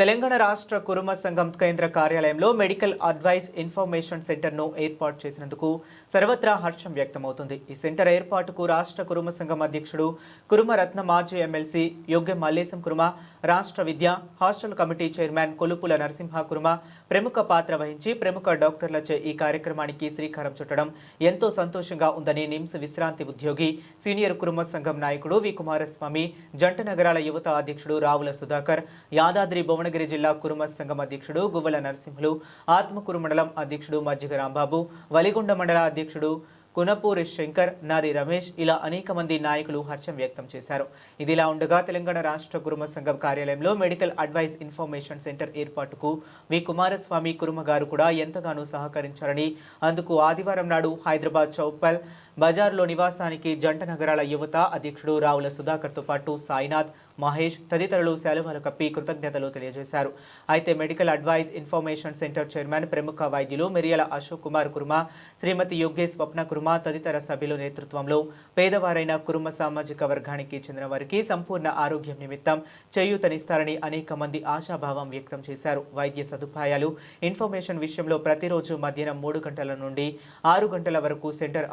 తెలంగాణ రాష్ట్ర కురుమ సంఘం కేంద్ర కార్యాలయంలో మెడికల్ అడ్వైస్ ఇన్ఫర్మేషన్ సెంటర్ను ఏర్పాటు చేసినందుకు సర్వత్రా హర్షం వ్యక్తమవుతుంది. ఈ సెంటర్ ఏర్పాటుకు రాష్ట్ర కురుమ సంఘం అధ్యక్షుడు కురుమ రత్న మాజీ ఎమ్మెల్సీ యోగ్య మల్లేశం కురుమ రాష్ట్ర విద్య hostel committee chairman Kolupula Narasimha Kuruma ప్రముఖ పాత్ర వహించి ప్రముఖ డాక్టర్లచే ఈ కార్యక్రమానికి శ్రీకారం చుట్టడం ఎంతో సంతోషంగా ఉందని నిమ్స్ విశ్రాంతి ఉద్యోగి సీనియర్ కురుమ సంఘం నాయకుడు వి కుమారస్వామి జంట నగరాల యువత అధ్యక్షుడు రావుల సుధాకర్ యాదాద్రి భువన భువనగిరి జిల్లా కురుమ సంఘం అధ్యక్షుడు గువ్వల నరసింహులు ఆత్మకూరు మండలం అధ్యక్షుడు మజ్జిగ రాంబాబు వలిగొండ మండల అధ్యక్షుడు కునపూరి శంకర్ నారి రమేష్ ఇలా అనేక మంది నాయకులు హర్షం వ్యక్తం చేశారు. ఇదిలా ఉండగా తెలంగాణ రాష్ట్ర కురుమ సంఘం కార్యాలయంలో మెడికల్ అడ్వైస్ ఇన్ఫర్మేషన్ సెంటర్ ఏర్పాటుకు వి. కుమారస్వామి కురుమ గారు కూడా ఎంతగానో సహకరించారని అందుకు ఆదివారం నాడు హైదరాబాద్ చౌపల్ బజార్లో నివాసానికి జంట నగరాల యువత అధ్యక్షుడు రావుల సుధాకర్తో పాటు సాయినాథ్ మహేష్ తదితరులు సెలవులు కప్పి కృతజ్ఞతలు తెలియజేశారు. అయితే medical advice information center chairman ప్రముఖ వైద్యులు మిరియాల అశోక్ కుమార్ కుర్మ శ్రీమతి యోగేష్ స్వప్న కుర్మ తదితర సభ్యుల నేతృత్వంలో పేదవారైన కురుమ సామాజిక వర్గానికి చెందిన వారికి సంపూర్ణ ఆరోగ్యం నిమిత్తం చేయూతనిస్తారని అనేక మంది ఆశాభావం వ్యక్తం చేశారు. వైద్య సదుపాయాలు ఇన్ఫర్మేషన్ విషయంలో ప్రతిరోజు మధ్యాహ్నం మూడు గంటల నుండి ఆరు గంటల వరకు సెంటర్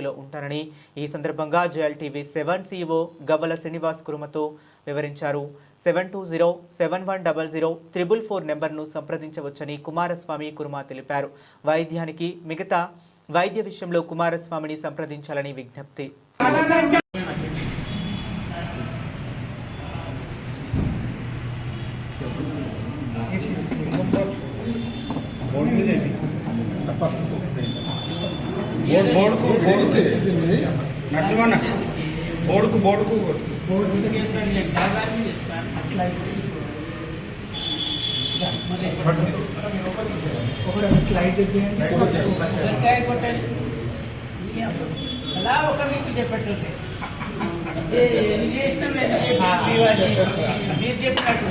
పార్టీలో ఉంటారని ఈ సందర్భంగా జేఎల్టీవీ సెవెన్ సీఓ గవ్వల శ్రీనివాస్ కురుమతో వివరించారు. Seven two zero seven one double zero triple four నెంబర్ను సంప్రదించవచ్చని కుమారస్వామి కురుమ తెలిపారు. వైద్యానికి మిగతా వైద్య విషయంలో కుమారస్వామిని సంప్రదించాలని విజ్ఞప్తి. బోర్డు బోర్డుకు బోర్డుకు నరసింహన్న బోర్డుకు బోర్డుకు అలా ఒక మీకు చెప్పట్టుంది ఏ, ఎన్ని చేసినా నేను చెప్పిన మీవాడి. మీరు చెప్పినట్టు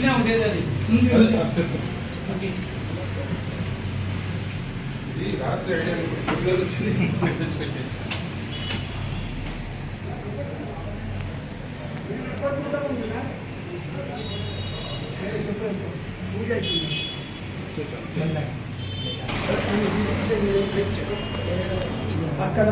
ఈయనే ఉండేది అది. ఇది రాత్రి వచ్చింది. మెసేజ్ అక్కడ